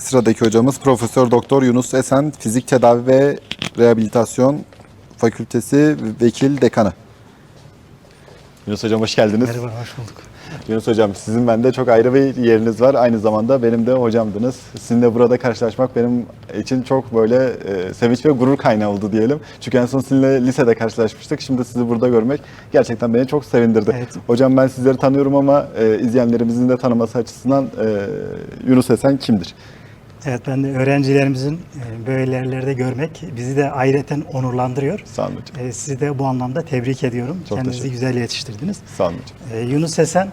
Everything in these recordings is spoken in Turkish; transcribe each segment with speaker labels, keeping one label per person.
Speaker 1: Sıradaki hocamız Profesör Doktor Yunus Esen, Fizik Tedavi ve Rehabilitasyon Fakültesi Vekil Dekanı. Yunus Hocam hoş geldiniz.
Speaker 2: Merhaba, hoş bulduk.
Speaker 1: Yunus Hocam sizin bende çok ayrı bir yeriniz var. Aynı zamanda benim de hocamdınız. Sizinle burada karşılaşmak benim için çok böyle e, sevinç ve gurur kaynağı oldu diyelim. Çünkü en son sizinle lisede karşılaşmıştık. Şimdi sizi burada görmek gerçekten beni çok sevindirdi.
Speaker 2: Evet.
Speaker 1: Hocam ben sizleri tanıyorum ama e, izleyenlerimizin de tanıması açısından e, Yunus Esen kimdir?
Speaker 2: Evet, ben de öğrencilerimizin e, böyle yerlerde görmek bizi de ayreten onurlandırıyor.
Speaker 1: Sağ olun hocam.
Speaker 2: E, Sizi de bu anlamda tebrik ediyorum.
Speaker 1: Çok
Speaker 2: Kendinizi güzel yetiştirdiniz.
Speaker 1: Sağ olun hocam.
Speaker 2: E, Yunus Esen,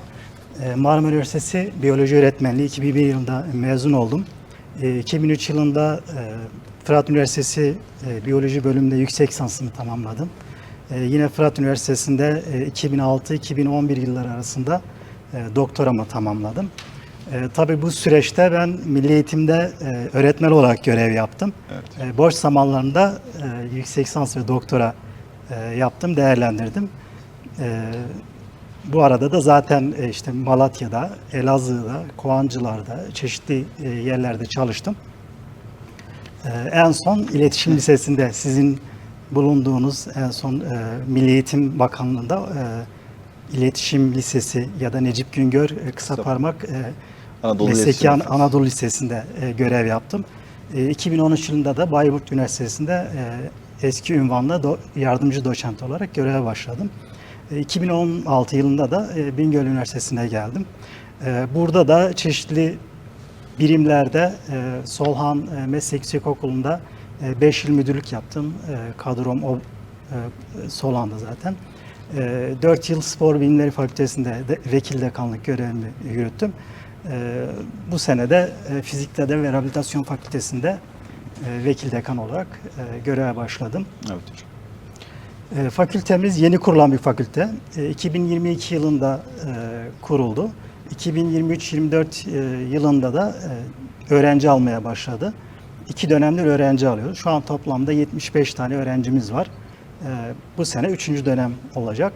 Speaker 2: Marmara Üniversitesi Biyoloji Öğretmenliği 2001 yılında mezun oldum. E, 2003 yılında Fırat Üniversitesi Biyoloji bölümünde yüksek lisansımı tamamladım. Yine Fırat Üniversitesi'nde e, 2006-2011 yılları arasında doktoramı tamamladım. E, tabii bu süreçte ben milli eğitimde e, öğretmen olarak görev yaptım.
Speaker 1: Evet.
Speaker 2: E, boş zamanlarında e, yüksek lisans ve doktora e, yaptım, değerlendirdim. E, bu arada da zaten e, işte Malatya'da, Elazığ'da, Kovancılar'da çeşitli e, yerlerde çalıştım. E, en son İletişim Lisesi'nde sizin bulunduğunuz en son e, Milli Eğitim Bakanlığı'nda e, İletişim Lisesi ya da Necip Güngör e, kısa parmak e,
Speaker 1: Anadolu
Speaker 2: Mesleki An-. Anadolu Lisesi'nde e, görev yaptım. E, 2013 yılında da Bayburt Üniversitesi'nde eski ünvanla do- yardımcı doçent olarak göreve başladım. E, 2016 yılında da Bingöl Üniversitesi'ne geldim. Burada da çeşitli birimlerde Solhan Meslek Yüksekokulu'nda 5 yıl müdürlük yaptım. Kadrom o Solhan'da zaten. 4 yıl Spor Bilimleri Fakültesi'nde de, vekil dekanlık görevimi yürüttüm. E, bu sene de e, Fizik Tedavi ve Rehabilitasyon Fakültesi'nde e, vekil dekan olarak e, göreve başladım.
Speaker 1: Evet hocam.
Speaker 2: E, Fakültemiz yeni kurulan bir fakülte. E, 2022 yılında kuruldu. 2023-24 e, yılında da öğrenci almaya başladı. İki dönemdir öğrenci alıyor. Şu an toplamda 75 tane öğrencimiz var. E, Bu sene üçüncü dönem olacak.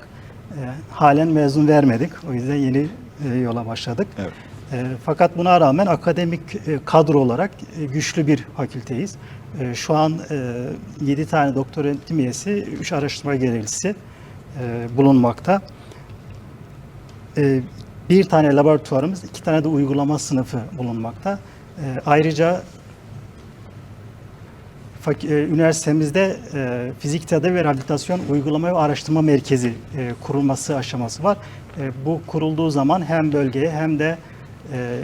Speaker 2: E, Halen mezun vermedik. O yüzden yeni e, yola başladık.
Speaker 1: Evet.
Speaker 2: E, Fakat buna rağmen akademik e, kadro olarak e, güçlü bir fakülteyiz. Şu an 7 tane doktor öğretim üyesi, 3 araştırma görevlisi bulunmakta. Bir tane laboratuvarımız, iki tane de uygulama sınıfı bulunmakta. Ayrıca üniversitemizde e, fizik tedavi ve rehabilitasyon uygulama ve araştırma merkezi e, kurulması aşaması var. E, bu kurulduğu zaman hem bölgeye hem de e,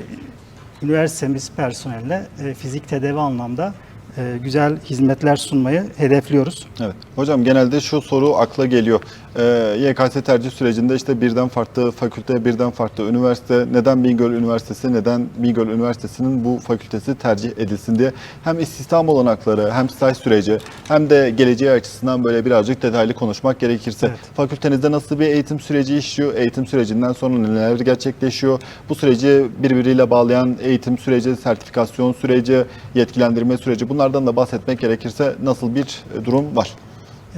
Speaker 2: üniversitemiz personeline e, fizik tedavi anlamda e, güzel hizmetler sunmayı hedefliyoruz.
Speaker 1: Evet. Hocam genelde şu soru akla geliyor. Ee, YKS tercih sürecinde işte birden farklı fakülte, birden farklı üniversite, neden Bingöl Üniversitesi, neden Bingöl Üniversitesi'nin bu fakültesi tercih edilsin diye hem istihdam olanakları, hem staj süreci, hem de geleceği açısından böyle birazcık detaylı konuşmak gerekirse.
Speaker 2: Evet.
Speaker 1: Fakültenizde nasıl bir eğitim süreci işliyor? Eğitim sürecinden sonra neler gerçekleşiyor? Bu süreci birbiriyle bağlayan eğitim süreci, sertifikasyon süreci, yetkilendirme süreci bunlardan da bahsetmek gerekirse nasıl bir e, durum var?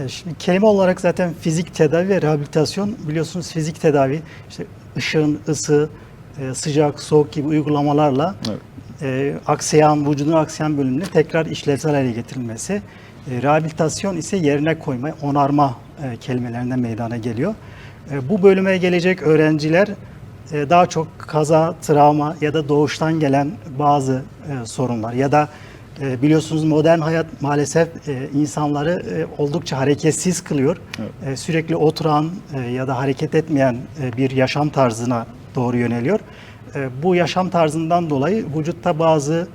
Speaker 2: Şimdi kelime olarak zaten fizik tedavi ve rehabilitasyon biliyorsunuz fizik tedavi işte ışığın ısı, e, sıcak, soğuk gibi uygulamalarla
Speaker 1: Evet.
Speaker 2: e, aksayan, vücudun aksayan bölümünü tekrar işlevsel hale getirilmesi. E, rehabilitasyon ise yerine koyma, onarma e, kelimelerinden meydana geliyor. E, bu bölüme gelecek öğrenciler e, daha çok kaza, travma ya da doğuştan gelen bazı e, sorunlar ya da e, biliyorsunuz modern hayat maalesef e, insanları e, oldukça hareketsiz kılıyor. E, sürekli oturan e, ya da hareket etmeyen e, bir yaşam tarzına doğru yöneliyor. E, bu yaşam tarzından dolayı vücutta bazı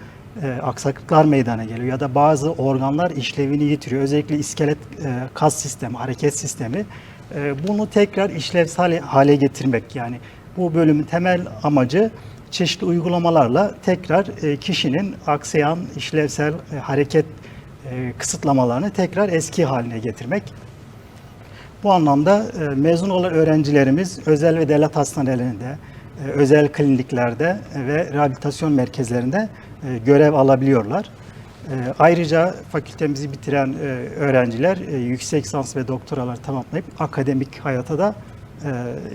Speaker 2: e, aksaklıklar meydana geliyor ya da bazı organlar işlevini yitiriyor. Özellikle iskelet e, kas sistemi, hareket sistemi. E, bunu tekrar işlevsel hale getirmek yani bu bölümün temel amacı çeşitli uygulamalarla tekrar e, kişinin aksayan işlevsel e, hareket e, kısıtlamalarını tekrar eski haline getirmek. Bu anlamda mezun olan öğrencilerimiz özel ve devlet hastanelerinde, özel kliniklerde ve rehabilitasyon merkezlerinde görev alabiliyorlar. Ayrıca fakültemizi bitiren öğrenciler yüksek lisans ve doktoralar tamamlayıp akademik hayata da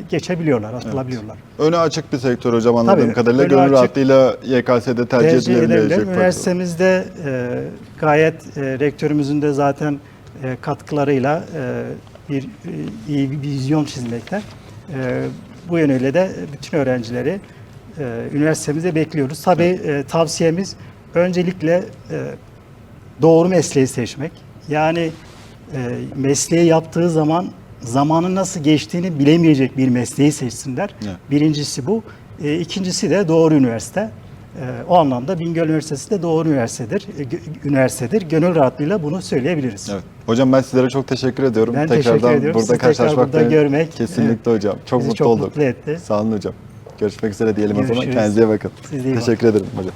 Speaker 2: geçebiliyorlar, atılabiliyorlar.
Speaker 1: Önü açık bir sektör hocam anladığım
Speaker 2: Tabii,
Speaker 1: kadarıyla.
Speaker 2: önü
Speaker 1: Gönül rahatlığıyla YKS'de tercih,
Speaker 2: tercih
Speaker 1: edilebilecek.
Speaker 2: Üniversitemizde e, gayet e, rektörümüzün de zaten e, katkılarıyla e, bir e, iyi bir vizyon çizmekte. E, bu yönüyle de bütün öğrencileri e, üniversitemize bekliyoruz. Tabii e, tavsiyemiz öncelikle e, doğru mesleği seçmek. Yani e, mesleği yaptığı zaman zamanın nasıl geçtiğini bilemeyecek bir mesleği seçsinler.
Speaker 1: Evet.
Speaker 2: Birincisi bu. E, ikincisi de doğru üniversite. E, o anlamda Bingöl Üniversitesi de doğru üniversitedir. E, üniversitedir. Gönül rahatlığıyla bunu söyleyebiliriz.
Speaker 1: Evet. Hocam ben sizlere çok teşekkür ediyorum.
Speaker 2: Ben
Speaker 1: Tekrardan
Speaker 2: teşekkür ediyorum.
Speaker 1: burada
Speaker 2: tekrar
Speaker 1: karşılaşmak
Speaker 2: burada
Speaker 1: beni-
Speaker 2: görmek,
Speaker 1: Kesinlikle hocam. Çok
Speaker 2: bizi
Speaker 1: mutlu
Speaker 2: çok
Speaker 1: olduk.
Speaker 2: mutlu etti.
Speaker 1: Sağ olun hocam. Görüşmek üzere diyelim o zaman.
Speaker 2: Görüşürüz.
Speaker 1: Kendinize bakın.
Speaker 2: Siz iyi
Speaker 1: teşekkür ederim hocam.